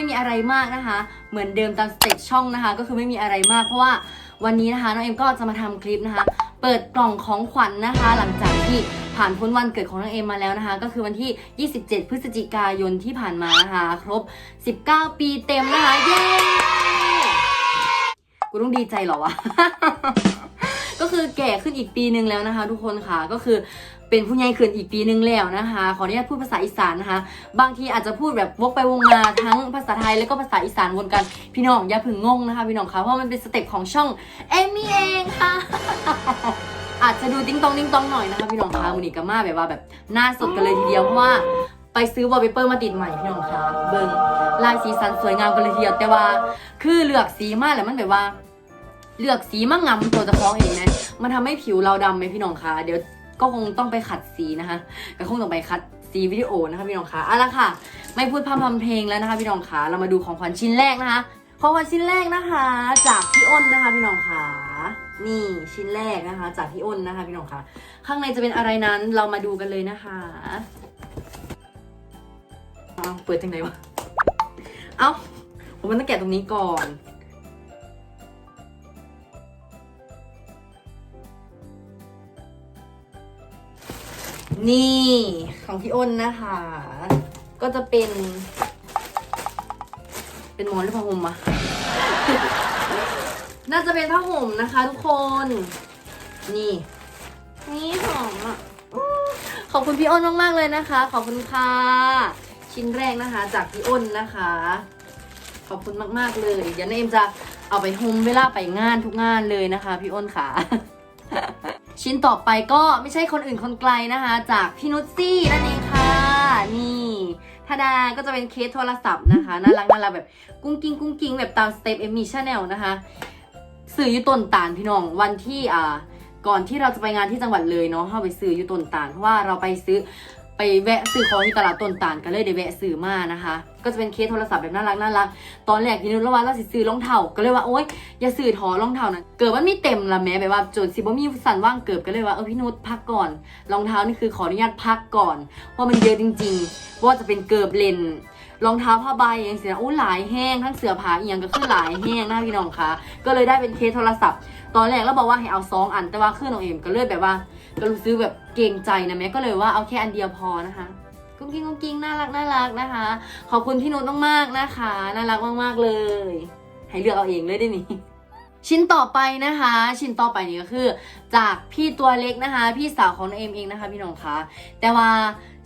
ไม่มีอะไรมากนะคะ เหมือนเดิมตามสเต็ปช่องนะคะ ก็คือไม่มีอะไรมากเพราะว่าวันนี้นะคะน้องเอ็มก็จะมาทำคลิปนะคะ เปิดกล่องของขวัญนะคะ หลังจากที่ผ่านพ้นวันเกิดของน้องเอ็มมาแล้วนะคะ ก็คือวันที่ 27 พฤศจิกายนที่ผ่านมานะคะ ครบ 19 ปีเต็มนะคะ เย้ กูต้องดีใจเหรอวะ ก็คือแก่ขึ้นอีกปีหนึ่งแล้วนะคะ ทุกคนค่ะก็คือเป็นผู้ใหญ่ขึ้นอีกปีหนึ่งแล้วนะคะ ขออนุญาตพูดภาษาอีสานนะคะ บางทีอาจจะพูดแบบวกไปวงมาทั้งภาษาไทยแล้วก็ภาษาอีสานวนกันพี่น้องอย่าเพึ่งงงนะคะพี่น้องคะเพราะมันเป็นสเต็ปของช่องเอมี่เองค่ะอาจจะดูติ้งตองติ้งตองหน่อยนะคะพี่น้องคะมูนิกามาแบบว่าแบบหน้าสดกันเลยทีเดียวเพราะว่าไปซื้อวอลเปเปอร์มาติดใหม่พี่น้องคะเบิงลายสีสันสวยงามกันเลยทีเดียวแต่ว่า คือเลือกสีมากแล้วมันแบบว่า เลือกสีมากงามตัวจะคล้องเองนะมันทำให้ผิวเราดำไหมพี่น้องคะเดี๋ยวก็คงต้องไปขัดสีนะคะก็คงต้องไปคัดสีวิดีโอนะคะพี่น้องคะเอาละค่ะ ไม่พูดพร่ำทำเพลงแล้วนะคะ พี่น้องคะเรามาดูของขวัญชิ้นแรกนะคะ ของขวัญชิ้นแรกนะคะ จากพี่อ้นนะคะ พี่น้องคะนี่ชิ้นแรกนะคะ จากพี่อ้นนะคะ พี่น้องคะข้างในจะเป็นอะไรนั้นเรามาดูกันเลยนะคะเอาเปิดจังไหนวะเอาผมมันต้องแกะตรงนี้ก่อน นี่ของพี่อ้นนะคะ ก็จะเป็น เป็นหมอนหรือผ้าห่มอะน่าจะเป็นผ้าห่มนะคะ ทุกคน นี่ นี่หอมอะอื้อขอบคุณพี่อ้นมากๆเลยนะคะ ขอบคุณค่ะ ชิ้นแรกนะคะ จากพี่อ้นนะคะ ขอบคุณมากๆเลยเดี๋ยวน้าเอ็มจะเอาไปห่มเวลาไปงานทุกงานเลยนะคะ พี่อ้นค่ะ ชิ้นต่อไปก็ไม่ใช่คนอื่นคนไกลนะคะ จากพี่นุชซี่นั่นเองค่ะ นี่ทาดาก็จะเป็นเคสโทรศัพท์นะคะน่ารักน่ารักแบบกุ้งกิ้งกุ้งกิ้งแบบตามสเต็ปเอมี่ชาแนลนะคะ สื่ออยุต้นตานพี่น้องวันที่อ่าก่อนที่เราจะไปงานที่จังหวัดเลยเนาะเข้าไปซื้ออยู่ต้นตานเพราะว่าเราไปซื้อ ไปแวะซื้อของที่ตลาดต้นตาลกันเลยได้แวะซื้อมานะคะ ก็จะเป็นเคสโทรศัพท์แบบน่ารักน่ารักตอนแรกที่นึกว่าเราสิซื้อรองเท้าก็เลยว่าโอ๊ยอย่าซื้อถอรองเท้านะเกิดมันไม่เต็มละแม้แบบว่าจทย์สิบ่มีสันว่างเกิดก็เลยว่าเออพี่นุชพักก่อน รองเท้านี่คือขออนุญาตพักก่อน เพราะมันเยอะจริงๆเพราะว่าจะเป็นเกิบเลนรองเท้าผ้าใบอย่างเสียโอ้หลายแห้งทั้งเสื้อผ้าอีกอย่างก็คือหลายแห้งนะพี่น้องคะก็เลยได้เป็นเคสโทรศัพท์ ตอนแรกเราบอกว่าให้เอาสองอัน แต่ว่าคือน้องเอ็มก็เลยแบบว่า ก็รู้สึกแบบเกรงใจนะแม่ก็เลยว่าเอาแค่อันเดียวพอนะคะกุ้งกิ้งกุ้งกิ้งน่ารักน่ารักนะคะ ขอบคุณพี่นุชมากๆนะคะ น่ารักมากๆเลย ให้เลือกเอาเองเลยได้นี่ชิ้นต่อไปนะคะ ชิ้นต่อไปนี่ก็คือ จากพี่ตัวเล็กนะคะ พี่สาวของน้องเอ็มเองนะคะ พี่น้องคะแต่ว่า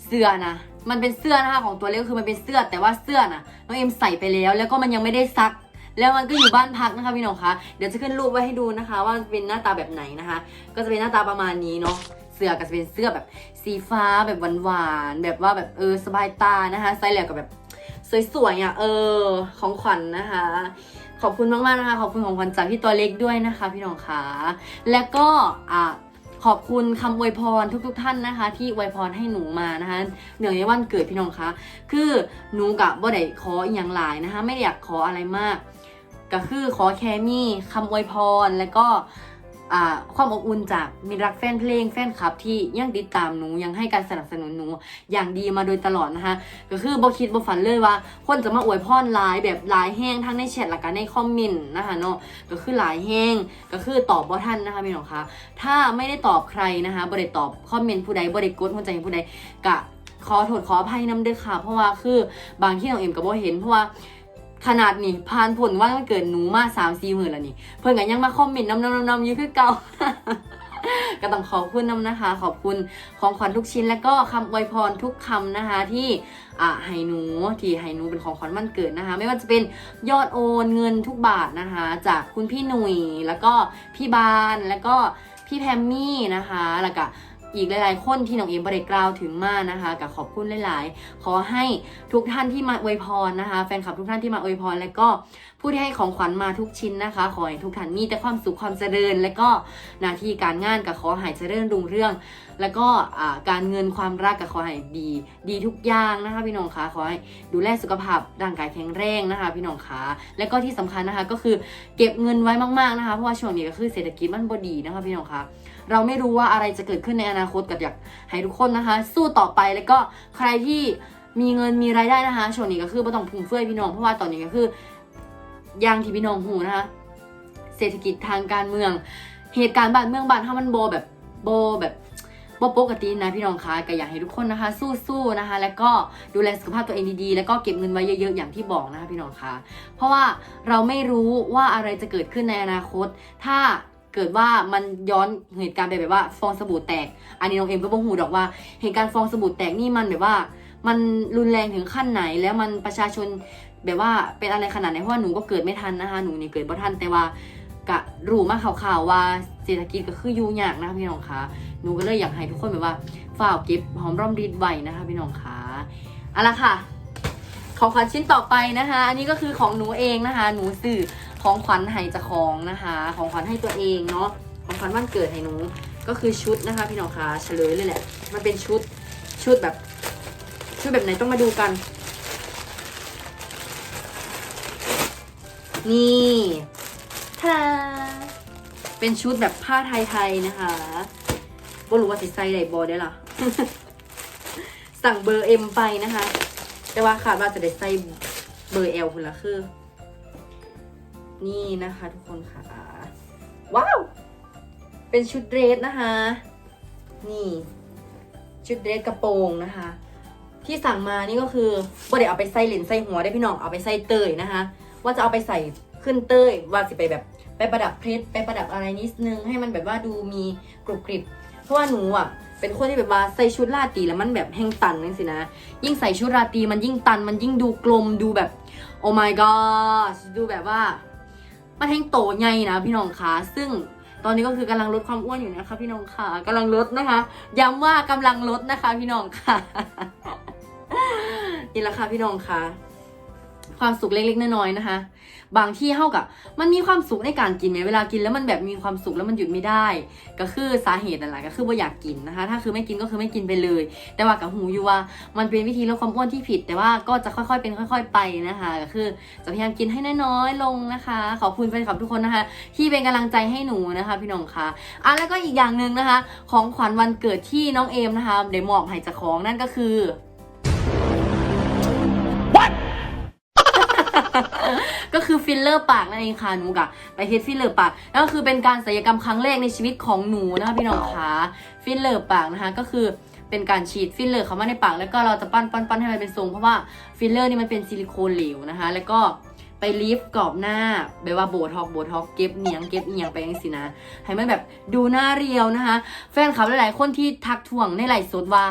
เสื้อนะมันเป็นเสื้อนะคะของตัวเล็กคือมันเป็นเสื้อแต่ว่าเสื้อนะน้องเอ็มใส่ไปแล้ว แล้วก็มันยังไม่ได้ซัก แล้วมันก็อยู่บ้านพักนะคะพี่น้องคะ เดี๋ยวจะขึ้นรูปไว้ให้ดูนะคะ ว่าเป็นหน้าตาแบบไหนนะคะ ก็จะเป็นหน้าตาประมาณนี้เนาะ เสื้อก็จะเป็นเสื้อแบบสีฟ้าแบบหวานๆ แบบว่าแบบเออสบายตานะคะ ใส่แล้วก็แบบสวยๆอะเออของขวัญนะคะขอบคุณมากๆนะคะขอบคุณของขวัญจากพี่ตัวเล็กด้วยนะคะ พี่น้องคะแล้วก็อะขอบคุณคำอวยพรทุก ๆ ท่านนะคะ ที่อวยพรให้หนูมานะคะเนื่องในวันเกิดพี่น้องคะคือหนูกับบ่ได้ขออย่างหลายนะคะ ไม่ได้อยากขออะไรมาก ก็คือขอแค่มีคำอวยพร แล้วก็ความอบอุ่นจากมีรักแฟนเพลงแฟนคลับที่ยังติดตามหนูยังให้การสนับสนุนหนูอย่างดีมาโดยตลอดนะคะก็คือบ่คิดบ่ฝันเลยว่า คนจะมาอวยพรหลายแบบหลายแห้งทั้งในแชทและก็ในคอมเมนต์นะคะเนาะก็คือหลายแห้งก็คือตอบบ่ทันนะคะพี่น้องคะถ้าไม่ได้ตอบใครนะคะบ่ได้ตอบคอมเมนต์ผู้ใดบ่ได้กดหัวใจผู้ใดกะขอโทษขออภัยน้ำเด้อค่ะ เพราะว่าคือบางที่น้องเอ็มก็บ่เห็นเพราะว่า ขนาดนี่ผ่านผลว่ามันเกิดหนูมาสามสี่หมื่นแล้วนี่ เพื่อนกันยังมาคอมเมนต์น้ำน้ำน้ำน้ำอยิ่คือเก่าก็ต้องขอบคุณน้ำนะคะ ขอบคุณของขวัญทุกชิ้น แล้วก็คำอวยพรทุกคำนะคะที่อ่าให้หนูที่ให้หนูเป็นของขวัญวันเกิดนะคะ ไม่ว่าจะเป็นยอดโอนเงินทุกบาทนะคะ จากคุณพี่หนุ่ยแล้วก็พี่บานแล้วก็พี่แพมมี่นะคะแล้วก็ อีกหลายๆ คนที่น้องเอ็มบริกล่าวถึงมากนะคะกับขอบคุณหลาย ๆ ขอให้ทุกท่านที่มาอวยพรนะคะ แฟนคลับทุกท่านที่มาอวยพร และก็ผู้ที่ให้ของขวัญมาทุกชิ้นนะคะ ขอให้ทุกท่านมีแต่ความสุขความเจริญ และก็หน้าที่การงานกับขอหายเจริญรุ่งเรื่องแล้วก็การเงินความรักกับขอให้ดี ดีทุกอย่างนะคะพี่น้องคะขอให้ดูแลสุขภาพร่างกายแข็งแรงนะคะ พี่น้องคะและก็ที่สำคัญนะคะก็คือเก็บเงินไว้มากๆนะคะเพราะว่าช่วงนี้ก็คือเศรษฐกิจมันบดีนะคะพี่น้องคะเราไม่รู้ว่าอะไรจะเกิดขึ้นในอนาคตกับอยากให้ทุกคนนะคะ สู้ต่อไปแล้วก็ใครที่มีเงินมีรายได้นะคะช่วงนี้ก็คือบ่ต้องพุ่งเฟื่อยพี่น้องเพราะว่าตอนนี้ก็คืออย่างที่พี่น้องหูนะคะเศรษฐกิจทางการเมือง เหตุการณ์บ้านเมืองบ้านถ้ามันโบแบบโบแบบ โบปกตินะพี่น้องคะก็อยากให้ทุกคนนะคะ สู้ๆนะคะ แล้วก็ดูแลสุขภาพตัวเองดีๆ แล้วก็เก็บเงินไว้เยอะๆอย่างที่บอกนะคะพี่น้องคะเพราะว่าเราไม่รู้ว่าอะไรจะเกิดขึ้นในอนาคต ถ้าเกิดว่ามันย้อนเหตุการณ์ไปแบบว่าฟองสบู่แตก อันนี้น้องเอ็มก็บ่งหูดอกว่า เหตุการณ์ฟองสบู่แตกนี่มันแบบว่า มันรุนแรงถึงขั้นไหนแล้วมันประชาชนแบบว่าเป็นอะไรขนาดไหนเพราะว่าหนูก็เกิดไม่ทันนะคะหนูนี่เกิดบ่ทันแต่ว่ากะรู้มาข่าวๆว่า เศรษฐกิจก็คือยุ่งยากนะคะพี่น้องคะหนูก็เลยอยากให้ทุกคนแบบว่าฝ่ากเก็บหอมร่อมริดไว้นะคะพี่น้องคะเอาละค่ะ ของขวัญชิ้นต่อไปนะคะ อันนี้ก็คือของหนูเองนะคะ หนูสื่อของขวัญให้จะของนะคะ ของขวัญให้ตัวเองเนาะของขวัญวันเกิดให้หนูก็คือชุดนะคะ พี่น้องคะเฉลยเลยแหละ มันเป็นชุดชุดแบบชุดแบบไหนต้องมาดูกัน นี่ท่า เป็นชุดแบบผ้าไทยๆนะคะก็รู้ว่าสิใส่ไดบอได้ล่ะ สั่งเบอร์เอ็มไปนะคะ แต่ว่าขาดว่าจะได้ใส่เบอร์เอลคุณละคือ นี่นะคะทุกคนค่ะ ว้าว เป็นชุดเดรสนะคะ นี่ ชุดเดรสกระโปรงนะคะ ที่สั่งมานี่ก็คือบ่ได้เอาไปใส่เหรียญใส่หัวได้พี่น้องเอาไปใส่เตยนะคะ ว่าจะเอาไปใส่ขึ้นเตยว่าสิไปแบบ ไปประดับเพชรไปประดับอะไรนิดนึง ให้มันแบบว่าดูมีกรุบกริบ เพราะว่าหนูอะเป็นคนที่แบบว่าใส่ชุดราตรีแล้วมันแบบแห้งตันนั่นสินะ ยิ่งใส่ชุดราตรีมันยิ่งตัน มันยิ่งดูกลมดูแบบ โอ้ my god ดูแบบว่า มันแห้งโตใหญ่นะพี่น้องคะซึ่งตอนนี้ก็คือกำลังลดความอ้วนอยู่นะคะพี่น้องค่ะกำลังลดนะคะ ย้ำว่ากำลังลดนะคะพี่น้องค่ะนี่แหละค่ะพี่น้องค่ะ ความสุขเล็กๆน้อยๆนะคะ บางที่เท่ากับ มันมีความสุขในการกินไหมเวลากินแล้วมันแบบมีความสุขแล้วมันหยุดไม่ได้ ก็คือสาเหตุนั่นแหละก็คือว่าอยากกินนะคะ ถ้าคือไม่กินก็คือไม่กินไปเลย แต่ว่ากับหูอยู่ว่ามันเป็นวิธีลดความอ้วนที่ผิด แต่ว่าก็จะค่อยๆเป็นค่อย ๆ ไปนะคะ ก็คือจะพยายามกินให้น้อยๆลงนะคะ ขอบคุณแฟนคลับทุกคนนะคะ ที่เป็นกำลังใจให้หนูนะคะ พี่น้องคะอะแล้วก็อีกอย่างหนึ่งนะคะ ของขวัญวันเกิดที่น้องเอมนะคะเดี๋ยวมอบให้เจากของนั่นก็คือ ก็คือฟิลเลอร์ปากนั่นเองค่ะหนูกะไปเฮ็ดฟิลเลอร์ปากแล้วก็คือเป็นการศัลยกรรมครั้งแรกในชีวิตของหนูนะคะพี่น้องคะฟิลเลอร์ปากนะคะก็คือเป็นการฉีดฟิลเลอร์เข้ามาในปาก แล้วก็เราจะปั้นปั้นปั้นให้มันเป็นทรงเพราะว่าฟิลเลอร์นี่มันเป็นซิลิโคนเหลวนะคะ แล้วก็ไปลิฟต์กรอบหน้าแบบว่าโบท็อกโบท็อกเก็บเนียงเก็บเนียงไปยังสินะ ให้มันแบบดูหน้าเรียวนะคะ แฟนคลับหลายๆคนที่ทักทวงในไลฟ์สดว่า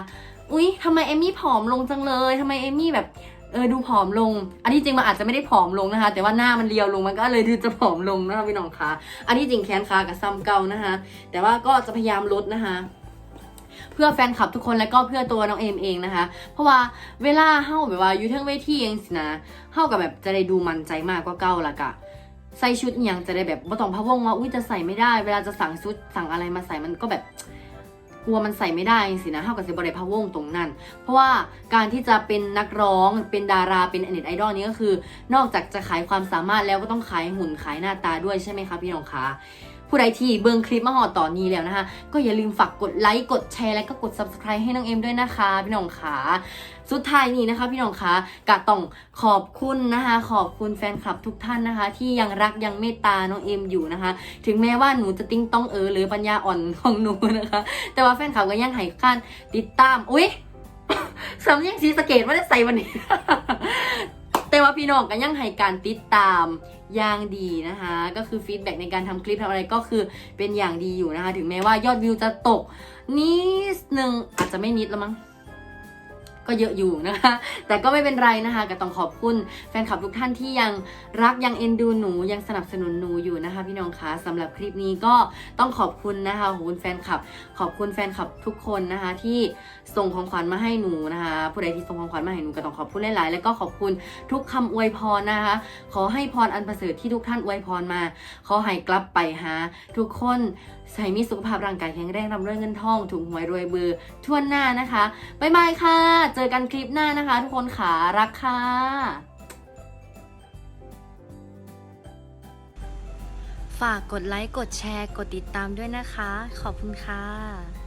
อุ๊ยทำไมเอมี่ผอมลงจังเลยทำไมเอมี่แบบ เออดูผอมลง อันที่จริงมันอาจจะไม่ได้ผอมลงนะคะ แต่ว่าหน้ามันเรียวลงมันก็เลยดูจะผอมลงนะคะพี่น้องคะอันที่จริงแขนขากับซ้ำเก่านะคะ แต่ว่าก็จะพยายามลดนะคะเพื่อแฟนคลับทุกคนและก็เพื่อตัวน้องเอมเองนะคะ เพราะว่าเวลาเฮาแบบว่าอยู่เทิงเวทีเองสินะเฮากับแบบจะได้ดูมันใจมากกว่าเก่าละกะใส่ชุดอย่างจะได้แบบบ่ต้องพะวงว่าอุ้ยจะใส่ไม่ได้ เวลาจะสั่งชุดสั่งอะไรมาใส่มันก็แบบ กลัวมันใส่ไม่ได้สินะเท่ากับสิบริพะวงตรงนั้น เพราะว่าการที่จะเป็นนักร้องเป็นดาราเป็นเน็ตไอดอลนี้ก็คือ นอกจากจะขายความสามารถแล้วก็ต้องขายหุ่นขายหน้าตาด้วยใช่ไหมคะพี่น้องคะ ผู้ใดที่เบิ่งคลิปมาหอดต่อนนี้แล้วนะคะ ก็อย่าลืมฝากกดไลค์กดแชร์และก็กด subscribe ให้น้องเอ็มด้วยนะคะ พี่น้องคะสุดท้ายนี้นะคะ พี่น้องคะกะต้องขอบคุณนะคะ ขอบคุณแฟนคลับทุกท่านนะคะ ที่ยังรักยังเมตตาน้องเอ็มอยู่นะคะ ถึงแม้ว่าหนูจะติ้งต้องเออหรือปัญญาอ่อนของหนูนะคะ แต่ว่าแฟนคลับก็ยังให้การติดตามอุ๊ยสำเนียงสีสเกตไม่ได้ใส่วันนี้ แต่ว่าพี่น้องก็ยังให้การติดตามอย่างดีนะคะ ก็คือฟีดแบ็กในการทำคลิปทำอะไรก็คือเป็นอย่างดีอยู่นะคะ ถึงแม้ว่ายอดวิวจะตกนิดนึงอาจจะไม่นิดแล้วมั้ง ก็เยอะอยู่นะคะ แต่ก็ไม่เป็นไรนะคะ ก็ต้องขอบคุณแฟนคลับทุกท่านที่ยังรักยังเอ็นดูหนูยังสนับสนุนหนูอยู่นะคะ พี่น้องคะสำหรับคลิปนี้ก็ต้องขอบคุณนะคะขอบคุณแฟนคลับ ขอบคุณแฟนคลับทุกคนนะคะ ที่ส่งของขวัญมาให้หนูนะคะ ผู้ใดที่ส่งของขวัญมาให้หนูก็ต้องขอบคุณหลาย ๆ แล้วก็ขอบคุณทุกคำอวยพรนะคะ ขอให้พรอันประเสริฐที่ทุกท่านอวยพรมา ขอให้กลับไปหา ทุกคนใส่มีสุขภาพร่างกายแข็งแรงร่ำรวยเงินทองถูกหวยรวยเบอร์ทั่วหน้านะคะบ๊ายบายค่ะเจอกันคลิปหน้านะคะ ทุกคนขารักค่ะฝากกดไลค์ กดแชร์ กดติดตามด้วยนะคะ ขอบคุณค่ะ